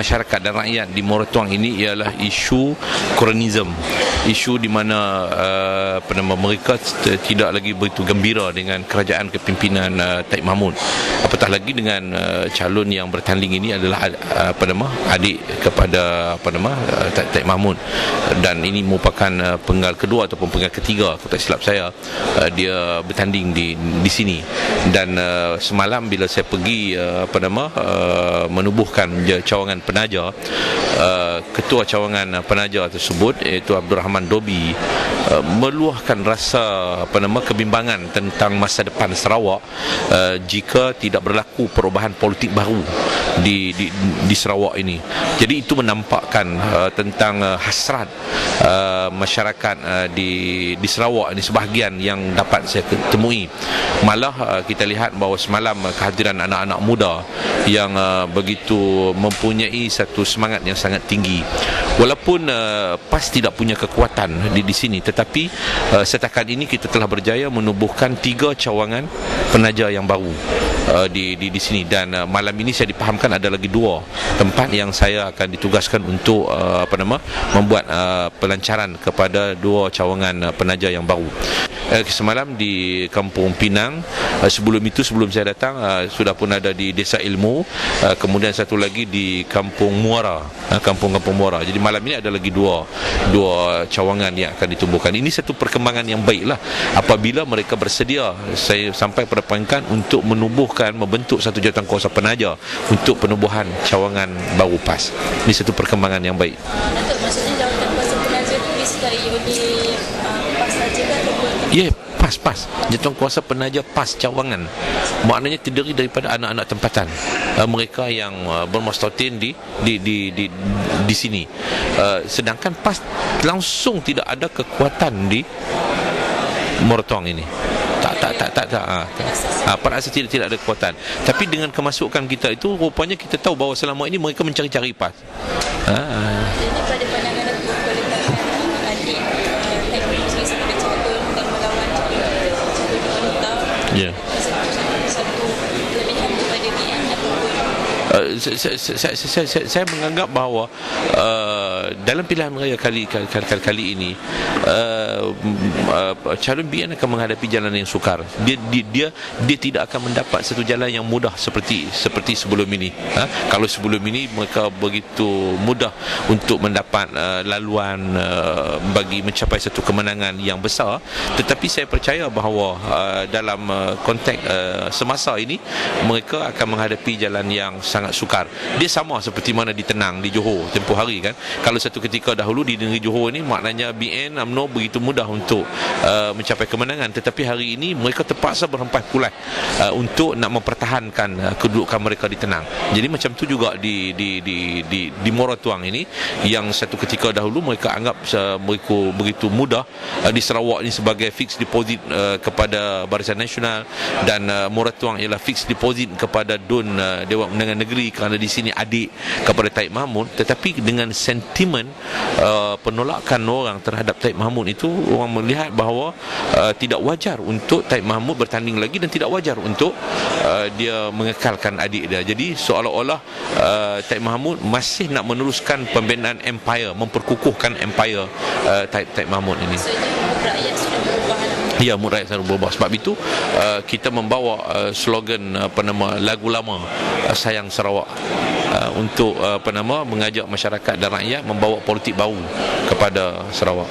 masyarakat dan rakyat di Moretuang ini ialah isu kronism isu di mana uh, apa nama mereka tidak lagi begitu gembira dengan kerajaan kepimpinan uh, Taib Mahmud. Apatah lagi dengan uh, calon yang bertanding ini adalah apa nama adik kepada apa nama Taib Mahmud. Dan ini merupakan penggal kedua ataupun penggal ketiga kalau tak silap saya dia bertanding di di sini. Dan semalam bila saya pergi apa nama uh, menubuhkan cawangan penaja uh, ketua cawangan penaja tersebut iaitu Abdul Rahman Dobi uh, meluahkan rasa apa nama kebimbangan tentang masa depan Sarawak uh, jika tidak berlaku perubahan politik baru di di, di Sarawak ini. Jadi itu menampakkan uh, tentang uh, hasrat uh, masyarakat uh, di di Sarawak ini sebahagian yang dapat saya temui. Malah uh, kita lihat bahawa semalam uh, kehadiran anak-anak muda yang uh, begitu mempunyai satu semangat yang sangat tinggi. Walaupun uh, PAS tidak punya kekuatan di di sini tetapi uh, setakat ini kita telah berjaya menubuhkan tiga cawangan penaja yang baru uh, di, di di sini dan uh, malam ini saya dipahamkan ada lagi dua tempat yang saya akan ditugaskan untuk uh, apa nama membuat uh, pelancaran kepada dua cawangan uh, penaja yang baru. Uh, semalam di Kampung Pinang uh, sebelum itu sebelum saya datang uh, sudah pun ada di Desa Ilmu uh, kemudian satu lagi di Kampung Muara uh, Kampung-kampung Muara. Jadi malam ini ada lagi dua dua cawangan yang akan ditumbuhkan. Ini satu perkembangan yang baiklah apabila mereka bersedia saya sampai pada poinkan untuk menubuhkan membentuk satu jawatan kuasa penaja untuk penubuhan cawangan baru PAS. Ini satu perkembangan yang baik. Datuk, maksudnya jawatan kuasa penaja itu disedai oleh uh, PAS saja ke ataupun Ya, yeah, PAS, PAS. Jawatan kuasa penaja PAS cawangan. Maknanya terdiri daripada anak-anak tempatan. Uh, mereka yang uh, bermastotin di di di di di sini. Uh, sedangkan PAS langsung tidak ada kekuatan di Mortong ini. Tak tak tak tak tak. Ha, ha, pada asas tidak tidak ada kekuatan. Tapi dengan kemasukan kita itu rupanya kita tahu bahawa selama ini mereka mencari-cari PAS. Ha, ha. Jadi pada pandangan Yeah. Saya, saya, saya, saya, menganggap bahawa uh, dalam pilihan raya kali kali, kali, kali ini uh, uh, calon BN akan menghadapi jalan yang sukar. Dia, dia dia dia tidak akan mendapat satu jalan yang mudah seperti seperti sebelum ini. Ha? Kalau sebelum ini mereka begitu mudah untuk mendapat uh, laluan uh, bagi mencapai satu kemenangan yang besar, tetapi saya percaya bahawa uh, dalam uh, konteks uh, semasa ini mereka akan menghadapi jalan yang sangat sukar. Dia sama seperti mana di Tenang di Johor tempoh hari kan. Kalau satu ketika dahulu di negeri Johor ini maknanya BN UMNO begitu mudah untuk uh, mencapai kemenangan tetapi hari ini mereka terpaksa berhempas pulai uh, untuk nak mempertahankan uh, kedudukan mereka di Tenang. Jadi macam tu juga di di di di di Moratuang ini yang satu ketika dahulu mereka anggap uh, mereka begitu mudah uh, di Sarawak ini sebagai fixed deposit uh, kepada Barisan Nasional dan uh, Moratuang ialah fixed deposit kepada Dun uh, Dewan Undangan Negeri kerana di sini adik kepada Taib Mahmud tetapi dengan sentimen uh, penolakan orang terhadap Taib Mahmud itu orang melihat bahawa uh, tidak wajar untuk Taib Mahmud bertanding lagi dan tidak wajar untuk uh, dia mengekalkan adik dia jadi seolah-olah uh, Taib Mahmud masih nak meneruskan pembinaan empire memperkukuhkan empire uh, Taib Taib Mahmud ini maksudnya rakyat sudah berubah. Ya, mood rakyat selalu berubah. Sebab itu uh, kita membawa uh, slogan uh, apa nama lagu lama uh, sayang Sarawak uh, untuk uh, apa nama mengajak masyarakat dan rakyat membawa politik baru kepada Sarawak.